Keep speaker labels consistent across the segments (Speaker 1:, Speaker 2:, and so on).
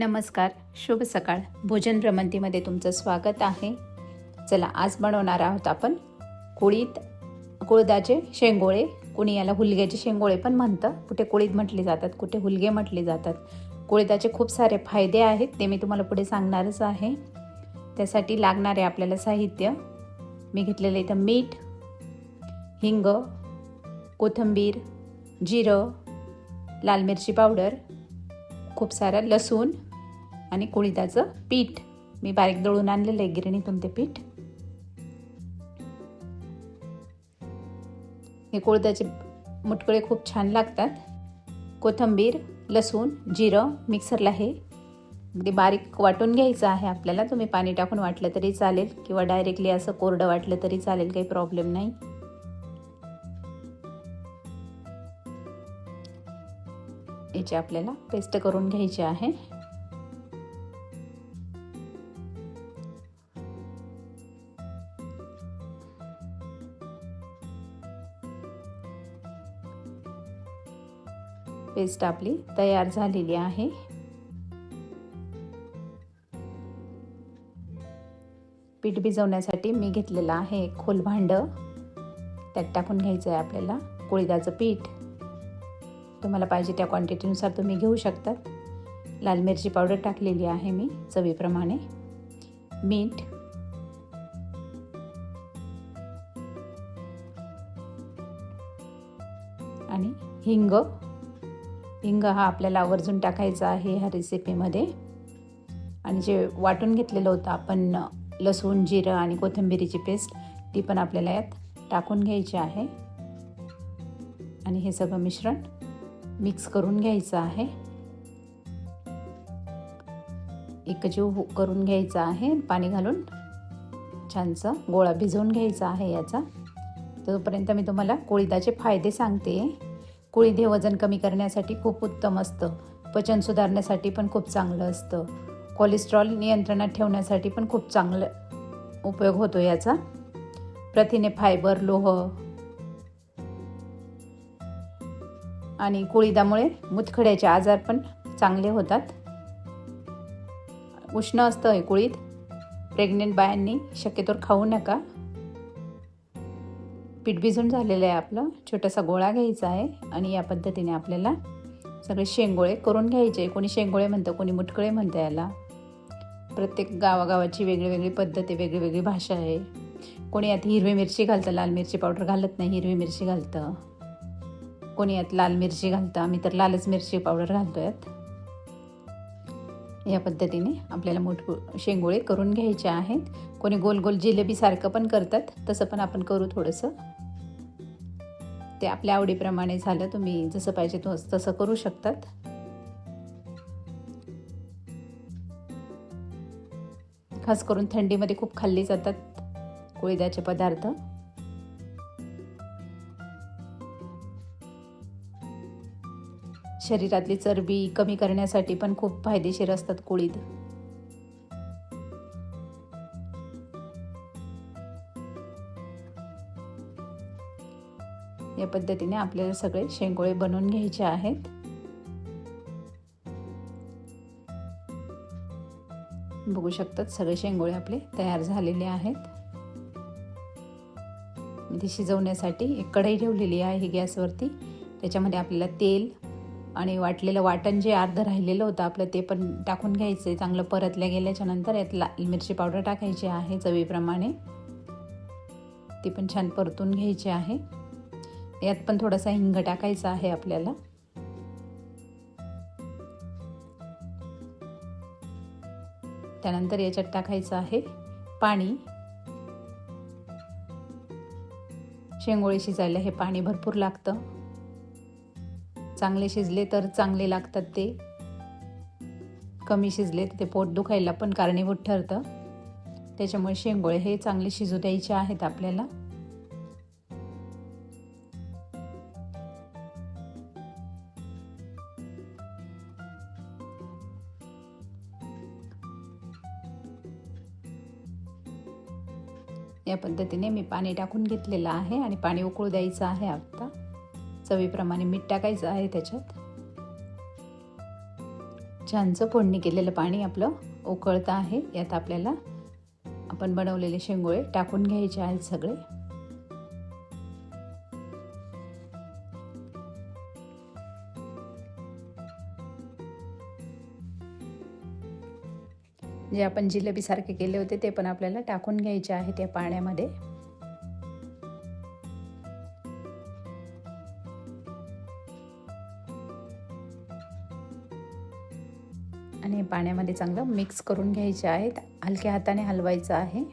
Speaker 1: नमस्कार शुभ सकाळ. भोजन भ्रमंतीमध्ये तुमचं स्वागत आहे. चला आज बनवणार आहोत आपण कुळीत कुळदाचे शेंगोळे. कुणी याला हुलग्याचे शेंगोळे पण म्हणतं. कुठे कुळीत म्हटले जातात कुठे हुलगे म्हटले जातात. कुळीदाचे खूप सारे फायदे आहेत ते मी तुम्हाला पुढे सांगणारच आहे. त्यासाठी लागणारे आपल्याला साहित्य. मी घेतलेलं इथं मीठ हिंग कोथिंबीर जिरं लाल मिरची पावडर खूप सारं लसूण आणि कुळीदाचं पीठ. मी बारीक दळून आणलेलं आहे गिरणीतून ते पीठ. हे कुळदाचे मुटकळे खूप छान लागतात. कोथिंबीर लसूण जिरं मिक्सरला हे अगदी बारीक वाटून घ्यायचं आहे आपल्याला. तुम्ही पाणी टाकून वाटलं तरी चालेल किंवा डायरेक्टली असं कोरडं वाटलं तरी चालेल काही प्रॉब्लेम नाही. याची आपल्याला पेस्ट करून घ्यायची आहे. पेस्ट आपली तयार झालेली आहे. पीठ भिजवण्यासाठी मी घेतलेलं आहे एक खोल भांड. त्यात टाकून घ्यायचं आहे आपल्याला कुळीदाचं पीठ. तुम्हाला पाहिजे त्या क्वांटिटीनुसार तुम्ही घेऊ शकतात. लाल मिरची पावडर टाकलेली आहे मी चवीप्रमाणे. मीठ. आणि हिंग. हिंग हा आपल्याला आवर्जून टाकायचा आहे ह्या रेसिपीमध्ये आणि जे वाटून घेतलेलं होतं आपण लसूण जिरं आणि कोथिंबिरीची पेस्ट ती पण आपल्याला यात टाकून घ्यायची आहे. आणि हे सगळं मिश्रण मिक्स करून घ्यायचं आहे. एकजीव हो-, करून घ्यायचा आहे पाणी घालून छानसा गोळा भिजवून घ्यायचा आहे याचा. तोपर्यंत मी तुम्हाला कोळीदाचे फायदे सांगते. कोळीद हे वजन कमी करण्यासाठी खूप उत्तम असतं. पचन सुधारण्यासाठी पण खूप चांगलं असतं. कोलेस्ट्रॉल नियंत्रणात ठेवण्यासाठी पण खूप चांगलं उपयोग होतो याचा. प्रथिने फायबर लोह आणि कोळीदामुळे मुतखड्याचे आजार पण चांगले होतात. उष्ण असतं हे कुळीद प्रेग्नेंट बायांनी शक्यतोवर खाऊ नका. पीठ भिजून झालेलं आहे आपलं. छोटासा गोळा घ्यायचा आहे आणि या पद्धतीने आपल्याला सगळे शेंगोळे करून घ्यायचे. कोणी शेंगोळे म्हणतं कोणी मुटकळे म्हणतं याला. प्रत्येक गावागावाची वेगळी वेगळी पद्धत आहे वेगळी वेगळी भाषा आहे. कोणी यात हिरवी मिरची घालतं लाल मिरची पावडर घालत नाही हिरवी मिरची घालतं. कोणी यात लाल मिरची घालतं आम्ही तर लालच मिरची पावडर घालतो यात. या पद्धतीने आपल्याला मोठ शेंगोळे करून घ्यायचे आहेत. कोणी गोल गोल जिलेबीसारखं पण करतात तसं पण आपण करू थोडंसं. ते आपल्या आवडीप्रमाणे झालं तुम्ही जसं पाहिजे तो तसं करू शकतात. खास करून थंडीमध्ये खूप खाल्ली जातात कोळीदाचे पदार्थ. शरीरातली चरबी कमी करण्यासाठी पण खूप फायदेशीर असतात कोळीद या पद्धतीने आपल्याला सगळे शेंगोळे बनवून घ्यायचे आहेत. बघू शकतात सगळे शेंगोळे आपले तयार झालेले आहेत. ती शिजवण्यासाठी एक कढई ठेवलेली आहे गॅसवरती. त्याच्यामध्ये आपल्याला तेल आणि वाटलेलं वाटण जे अर्धं राहिलेलं होतं आपलं ते पण टाकून घ्यायचं. आहे चांगलं परतल्या गेल्याच्यानंतर यात लाल मिरची पावडर टाकायची आहे चवीप्रमाणे. ती पण छान परतून घ्यायची आहे. यात पण थोडासा हिंग टाकायचा आहे आपल्याला. त्यानंतर याच्यात टाकायचं आहे पाणी. शेंगोळे शिजायला हे पाणी भरपूर लागतं. चांगले शिजले तर चांगले लागतात ते. कमी शिजले तर ते पोट दुखायला पण कारणीभूत ठरतं. त्याच्यामुळे शेंगोळे हे चांगले शिजू द्यायचे आहेत आपल्याला. या पद्धतीने मी पाणी टाकून घेतलेलं आहे आणि पाणी उकळू द्यायचं आहे आता चवीप्रमाणे मीठ टाकायचं आहे त्याच्यात. छानचं फोडणी केलेलं पाणी आपलं उकळतं आहे. यात आपल्याला आपण बनवलेले शेंगोळे टाकून घ्यायचे आहेत सगळे. जे आपण जिलेबीसारखे केले होते ते पण आपल्याला टाकून घ्यायचे आहे त्या पाण्यामध्ये. आणि पाण्यामध्ये चांगलं मिक्स करून घ्यायचे आहेत. हलक्या हाताने हलवायचं आहे.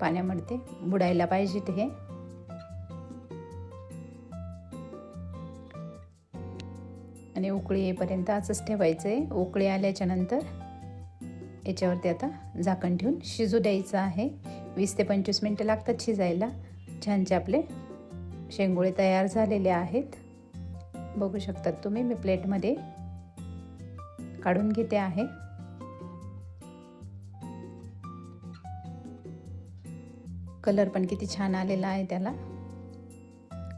Speaker 1: पाण्यामध्ये बुडायला पाहिजेत हे. आणि उकळी येईपर्यंत असंच ठेवायचं आहे उकळी आल्याच्यानंतर याच्यावरती आता झाकण ठेवून शिजू द्यायचं आहे. वीस ते पंचवीस मिनटं लागतात शिजायला. छानचे आपले शेंगोळे तयार झालेले आहेत. बघू शकतात तुम्ही मी प्लेटमध्ये काढून घेते आहे. कलर पण किती छान आलेला आहे त्याला.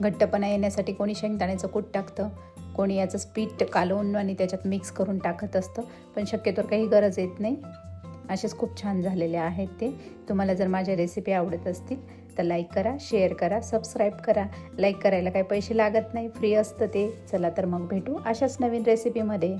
Speaker 1: घट्टपणा येण्यासाठी कोणी शेंगदाण्याचं कूट टाकतं? कोणी याचं पीठ कालवून आणि त्याच्यात मिक्स करून टाकत असतं. पण शक्यतोवर काही गरज येत नाही. असेच खूप छान झालेले आहेत ते. तुम्हाला जर माझ्या रेसिपी आवडत असतील तर लाईक करा शेअर करा सबस्क्राईब करा. लाईक करायला काही पैसे लागत नाही. फ्री असतं ते. चला तर मग भेटू अशाच नवीन रेसिपीमध्ये